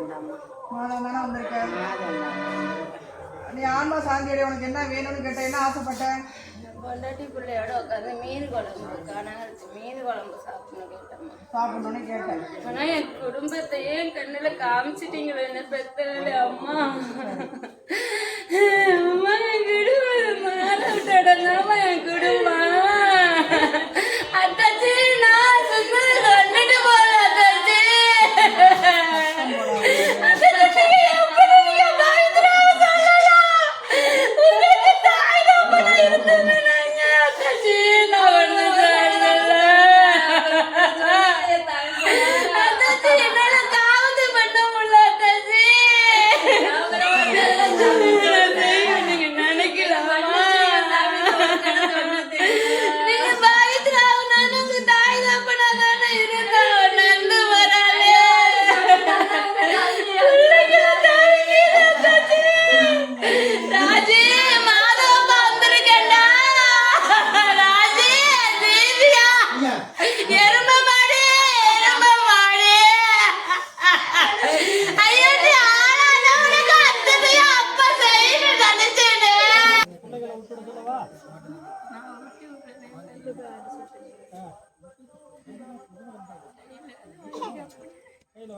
மாதம் தானே வந்திருக்க? நீ ஆன்மா சாந்தியடைய உனக்கு என்ன வேணும்னு கேட்ட என்ன ஆசைப்பட்ட? பொண்டாட்டி பிள்ளையோட உட்காந்து மீன் குழம்பு கனகரிச்சு மீன் குழம்பு சாப்பிடணும் கேட்டம்மா சாப்பிடணும்னு கேட்டேன். ஆனா என் குடும்பத்தையே என் கண்ணுல காமிச்சிட்டீங்களே என்ன அம்மா அம்மா?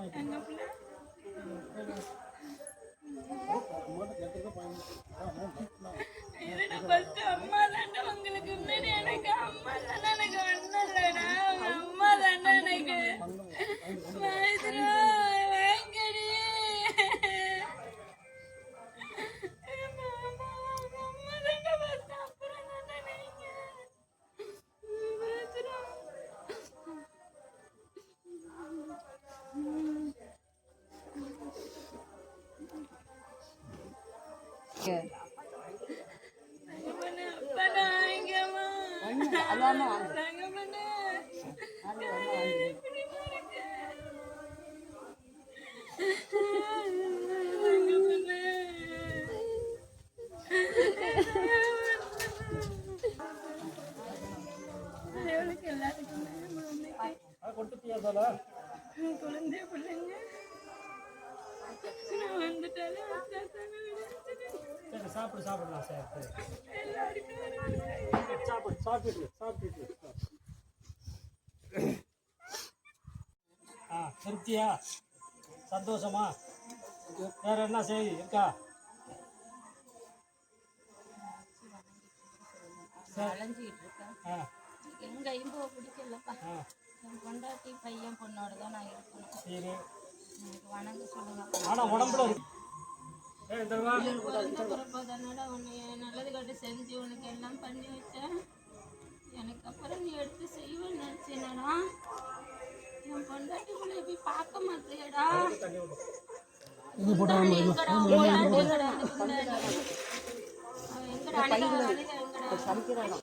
Anna குழந்தை பிள்ளைங்க. நான் வந்துட்டாலே சாப்பிடு சாப்பிடலாம் சார். சாப்பிடு சாப்பிட்டு சாப்பிட்டு ஆ திருப்தியா? சந்தோஷமா? வேற என்ன செய்தி இருக்கா? ஆ. எங்கேயும் போக பிடிக்கலப்பா. என் பொண்டாட்டி பையன் பொண்ணோட தான் நான் இருக்கணும். சரி. எனக்கு வணங்க சொல்லுங்க. ஆனா உடம்புல நல்லது கட்டு செஞ்சு உனக்கு எல்லாம் பண்ணி வச்சேன் எனக்கு அப்புறம் நீ எடுத்து செய்வேன்னு நினச்சேனடா என் பொண்டாட்டி உன்னை போய் பார்க்க மாட்டேடா எங்கடா எங்கடா